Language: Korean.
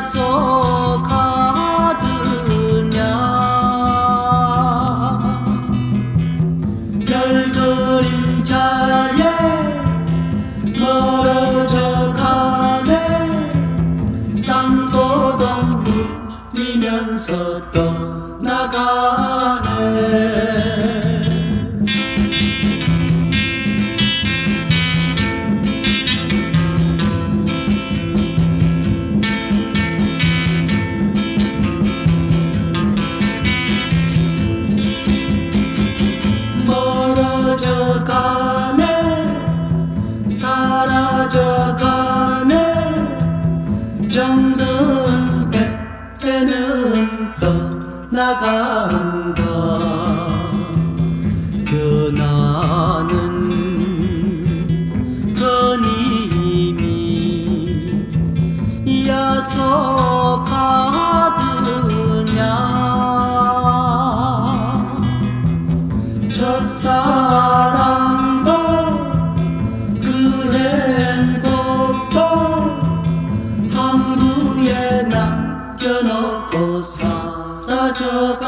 속하드냐. 별 그림자에 멀어져 가네. 쌍도동 울리면서 떠나가 배는 떠나간다 변하는 그님이 야속하드냐. 첫사랑 চোখ